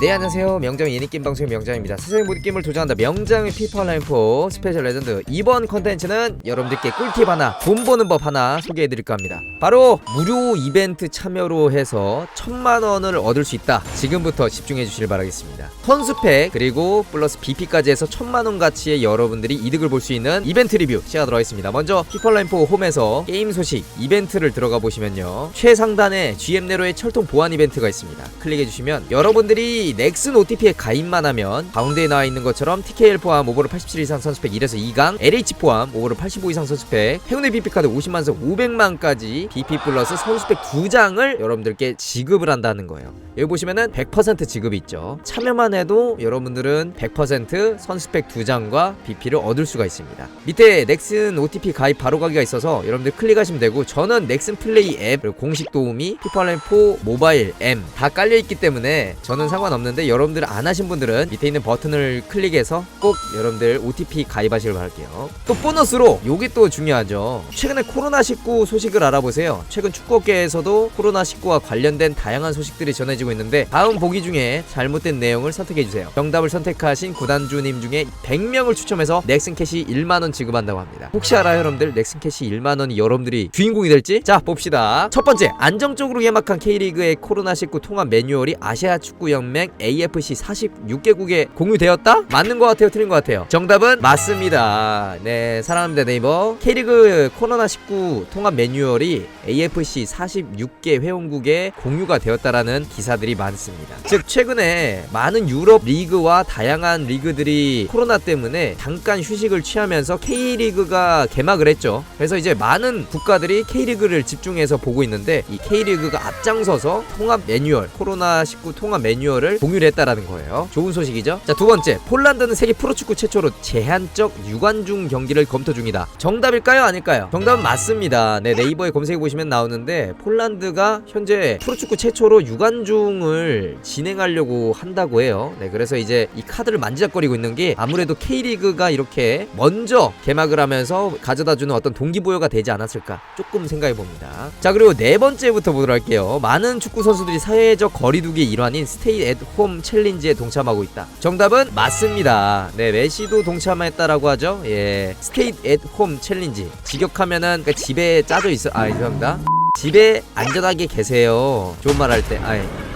네 안녕하세요. 명장 예니게임 방송의 명장입니다. 세상의 모든 게임을 도전한다. 명장의 피파 라인포 스페셜 레전드. 이번 컨텐츠는 여러분들께 꿀팁 하나 돈 버는 법 하나 소개해드릴까 합니다. 바로 무료 이벤트 참여로 해서 천만원을 얻을 수 있다. 지금부터 집중해 주시길 바라겠습니다. 선수팩 그리고 플러스 BP까지 해서 천만원 가치의 여러분들이 이득을 볼 수 있는 이벤트 리뷰 시작하도록 하겠습니다. 먼저 피파 라인포 홈에서 게임 소식 이벤트를 들어가 보시면요. 최상단에 GM 네로의 철통 보안 이벤트가 있습니다. 클릭해 주시면 여러분들이 넥슨 OTP에 가입만 하면 가운데에 나와 있는 것처럼 TKL 포함 오버롤 87 이상 선수팩 1에서 2강 LH 포함 오버롤 85 이상 선수팩 행운의 BP 카드 50만에서 500만까지 BP 플러스 선수팩 2장을 여러분들께 지급을 한다는 거예요. 여기 보시면은 100% 지급이 있죠. 참여만 해도 여러분들은 100% 선수팩 2장과 BP를 얻을 수가 있습니다. 밑에 넥슨 OTP 가입 바로 가기가 있어서 여러분들 클릭하시면 되고 저는 넥슨 플레이 앱 그리고 공식 도우미 피파라인4 모바일 M 다 깔려 있기 때문에 저는 상관없 는데 여러분들 안 하신 분들은 밑에 있는 버튼을 클릭해서 꼭 여러분들 OTP 가입하시길 바랄게요. 또 보너스로 요게 또 중요하죠. 최근에 코로나19 소식을 알아보세요. 최근 축구계에서도 코로나19와 관련된 다양한 소식들이 전해지고 있는데 다음 보기 중에 잘못된 내용을 선택해주세요. 정답을 선택하신 구단주님 중에 100명을 추첨해서 넥슨 캐시 1만원 지급한다고 합니다. 혹시 알아요 여러분들? 넥슨 캐시 1만원이 여러분들이 주인공이 될지? 자 봅시다. 첫 번째. 안정적으로 개막한 K리그의 코로나19 통합 매뉴얼이 아시아 축구연맹 AFC 46개국에 공유되었다? 맞는 것 같아요 틀린 것 같아요? 정답은 맞습니다. 네 사랑합니다 네이버. K리그 코로나 19 통합 매뉴얼이 AFC 46개 회원국에 공유가 되었다라는 기사들이 많습니다. 즉 최근에 많은 유럽 리그와 다양한 리그들이 코로나 때문에 잠깐 휴식을 취하면서 K리그가 개막을 했죠. 그래서 이제 많은 국가들이 K리그를 집중해서 보고 있는데 이 K리그가 앞장서서 통합 매뉴얼 코로나 19 통합 매뉴얼을 공유를 했다라는 거예요. 좋은 소식이죠? 자 두 번째. 폴란드는 세계 프로축구 최초로 제한적 유관중 경기를 검토 중이다. 정답일까요? 아닐까요? 정답은 맞습니다. 네 네이버에 검색해 보시면 나오는데 폴란드가 현재 프로축구 최초로 유관중을 진행하려고 한다고 해요. 네 그래서 이제 이 카드를 만지작거리고 있는 게 아무래도 K리그가 이렇게 먼저 개막을 하면서 가져다주는 어떤 동기부여가 되지 않았을까 조금 생각해 봅니다. 자 그리고 네 번째부터 보도록 할게요. 많은 축구 선수들이 사회적 거리두기 일환인 스테이 앳홈 챌린지에 동참하고 있다. 정답은 맞습니다. 네 메시도 동참했다라고 하죠. 예 스테이 앳홈 챌린지. 직역하면은 그 집에 짜져 있어. 아 죄송합니다. 집에 안전하게 계세요. 좋은 말 할 때. 아이. 어,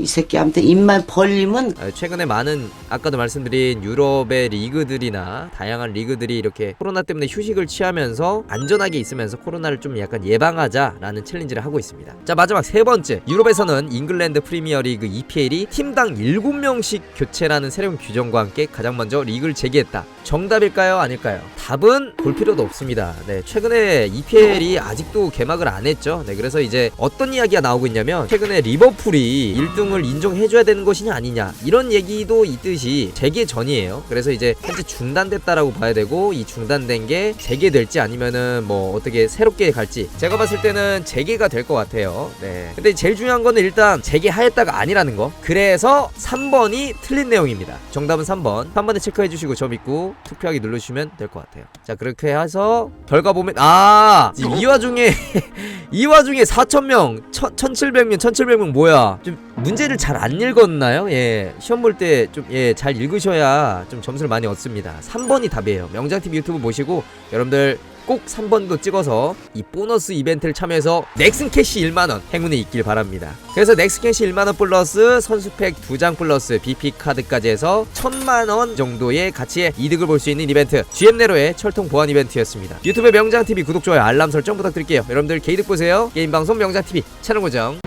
이 새끼한테 입만 벌리면 아, 최근에 많은 아까도 말씀드린 유럽의 리그들이나 다양한 리그들이 이렇게 코로나 때문에 휴식을 취하면서 안전하게 있으면서 코로나를 좀 약간 예방하자라는 챌린지를 하고 있습니다. 자 마지막 세 번째 유럽에서는 잉글랜드 프리미어리그 EPL이 팀당 7명씩 교체라는 새로운 규정과 함께 가장 먼저 리그를 재개했다. 정답일까요? 아닐까요? 답은 볼 필요도 없습니다. 네, 최근에 EPL이 아직도 개막을 안 했죠. 네, 그래서 이제 어떤 이야기가 나오고 있냐면 최근에 리버풀이 1등 을 인정해줘야 되는 것이냐 아니냐 이런 얘기도 있듯이 재개 전이에요. 그래서 이제 현재 중단됐다라고 봐야 되고 이 중단된 게 재개될지 아니면은 뭐 어떻게 새롭게 갈지 제가 봤을 때는 재개가 될 것 같아요. 네. 근데 제일 중요한 거는 일단 재개하였다가 아니라는 거. 그래서 3번이 틀린 내용입니다. 정답은 3번. 3번에 체크해 주시고 저 믿고 투표하기 눌러주시면 될 것 같아요. 자 그렇게 해서 결과 보면 아! 이 와중에 이 와중에 4,000명, 1,700명, 1,700명 뭐야? 좀 문제 를 잘 안 읽었나요? 예. 시험 볼 때 좀 예, 잘 읽으셔야 좀 점수를 많이 얻습니다. 3번이 답이에요. 명장TV 유튜브 보시고 여러분들 꼭 3번도 찍어서 이 보너스 이벤트를 참여해서 넥슨 캐시 1만원 행운이 있길 바랍니다. 그래서 넥슨 캐시 1만원 플러스 선수팩 2장 플러스 BP 카드까지 해서 1000만원 정도의 가치의 이득을 볼 수 있는 이벤트 GM 네로의 철통 보안 이벤트였습니다. 유튜브 명장TV 구독, 좋아요, 알람 설정 부탁드릴게요. 여러분들 개이득 보세요. 게임 방송 명장TV 채널 고정